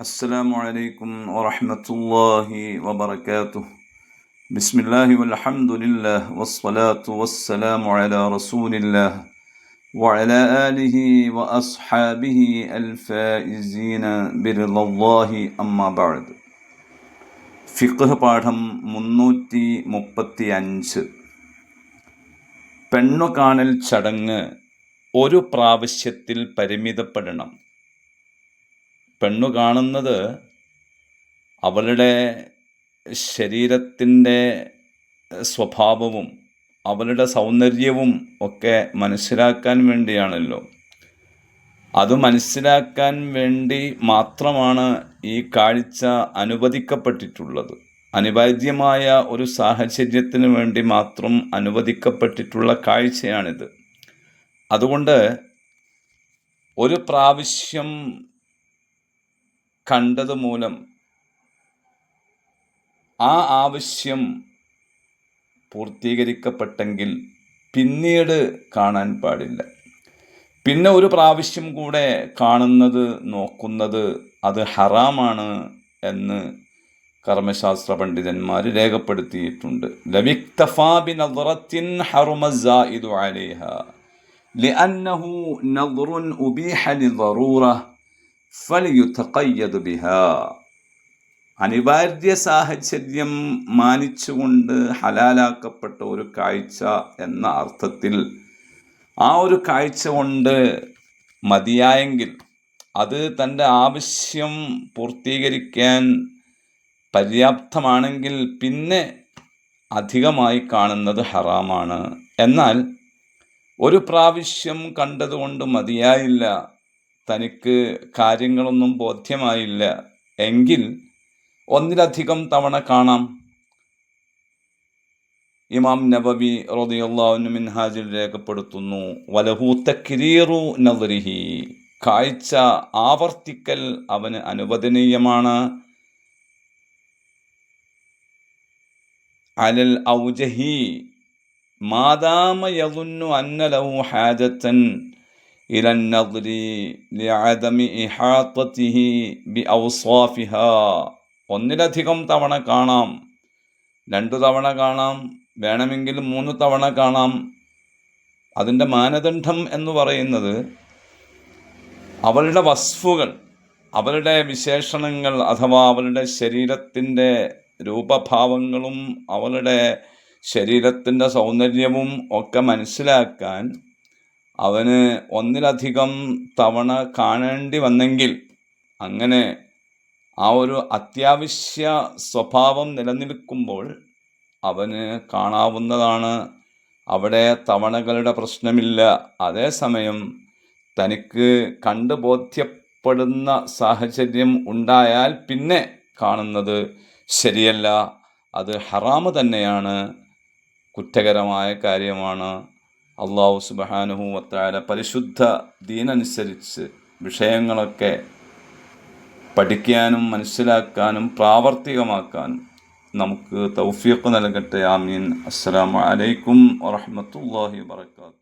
السلام عليكم ورحمة الله وبركاته بسم الله والحمد لله والصلاة والسلام على رسول الله وعلى آله وأصحابه الفائزين برضا الله أما بعد ഫിഖ് പാഠം മുന്നൂറ്റി മുപ്പത്തി അഞ്ച് പെണ്ണു കാണൽ ചടങ്ങ് ഒരു പ്രാവശ്യത്തിൽ പരിമിതപ്പെടണം പെണ്ണു കാണുന്നത് അവളുടെ ശരീരത്തിന്റെ സ്വഭാവവും അവളുടെ സൗന്ദര്യവും ഒക്കെ മനസ്സിലാക്കാൻ വേണ്ടിയാണല്ലോ. അത് മനസ്സിലാക്കാൻ വേണ്ടി മാത്രമാണ് ഈ കാഴ്ച അനുവദിക്കപ്പെട്ടിട്ടുള്ളത്. അനിവാര്യമായ ഒരു സാഹചര്യത്തിന് വേണ്ടി മാത്രം അനുവദിക്കപ്പെട്ടിട്ടുള്ള കാഴ്ചയാണിത്. അതുകൊണ്ട് ഒരു പ്രാവശ്യം കണ്ടത് മൂലം ആ ആവശ്യം പൂർത്തീകരിക്കപ്പെട്ടെങ്കിൽ പിന്നീട് കാണാൻ പാടില്ല. പിന്നെ ഒരു പ്രാവശ്യം കൂടെ കാണുന്നത് നോക്കുന്നത് അത് ഹറാമാണ് എന്ന് കർമ്മശാസ്ത്ര പണ്ഡിതന്മാർ രേഖപ്പെടുത്തിയിട്ടുണ്ട്. ലവിക്തഫാബിൻ ഫൽ ബിഹ. അനിവാര്യ സാഹചര്യം മാനിച്ചുകൊണ്ട് ഹലാലാക്കപ്പെട്ട ഒരു കാഴ്ച എന്ന അർത്ഥത്തിൽ ആ ഒരു കാഴ്ച കൊണ്ട് മതിയായെങ്കിൽ അത് തന്റെ ആവശ്യം പൂർത്തീകരിക്കാൻ പര്യാപ്തമാണെങ്കിൽ പിന്നെ അധികമായി കാണുന്നത് ഹറാമാണ്. എന്നാൽ ഒരു പ്രാവശ്യം കണ്ടതുകൊണ്ട് മതിയായില്ല. തനിക്ക് കാര്യങ്ങളൊന്നും ബോധ്യമായില്ല. എങ്കിൽ ഒന്നിലധികം തവണ കാണാം. ഇമാം നബബി റോദിയുള്ളാഹുന് മിൻഹാജിൽ രേഖപ്പെടുത്തുന്നു. വലഹൂത്ത കിരീറു നദരിഹി കാഴ്ച ആവർത്തിക്കൽ അവന് അനുവദനീയമാണ്. അലൽ ഔജഹി മാതാമ യതുന്നു ഹാജത്തൻ. إلى النظر لعدم إحاطته بأوصافها ഒന്നിലധികം തവണ കാണാം രണ്ടു തവണ കാണാം വേണമെങ്കിൽ മൂന്ന് തവണ കാണാം അതിൻ്റെ മാനദണ്ഡം എന്ന് പറയുന്നത് അവളുടെ വസ്ഫുകൾ അവളുടെ വിശേഷണങ്ങൾ അഥവാ അവളുടെ ശരീരത്തിൻ്റെ രൂപഭാവങ്ങളും അവളുടെ ശരീരത്തിൻ്റെ സൗന്ദര്യവും ഒക്കെ മനസ്സിലാക്കാൻ അവന് ഒന്നിലധികം തവണ കാണേണ്ടി വന്നെങ്കിൽ അങ്ങനെ ആ ഒരു അത്യാവശ്യ സ്വഭാവം നിലനിൽക്കുമ്പോൾ അവന് കാണാവുന്നതാണ്. അവിടെ തവണകളുടെ പ്രശ്നമില്ല. അതേസമയം തനിക്ക് കണ്ടു ബോധ്യപ്പെടുന്ന സാഹചര്യം ഉണ്ടായാൽ പിന്നെ കാണുന്നത് ശരിയല്ല. അത് ഹറാമ് തന്നെയാണ്. കുറ്റകരമായ കാര്യമാണ്. അള്ളാഹു സുബഹാനുഹൂവത്തായ പരിശുദ്ധ ദീനനുസരിച്ച് വിഷയങ്ങളൊക്കെ പഠിക്കാനും മനസ്സിലാക്കാനും പ്രാവർത്തികമാക്കാനും നമുക്ക് തൗഫീഖ് നൽകട്ടെ. ആമീൻ. അസ്സലാമു അലൈക്കും വറഹമത്തല്ലാഹി വാത്തു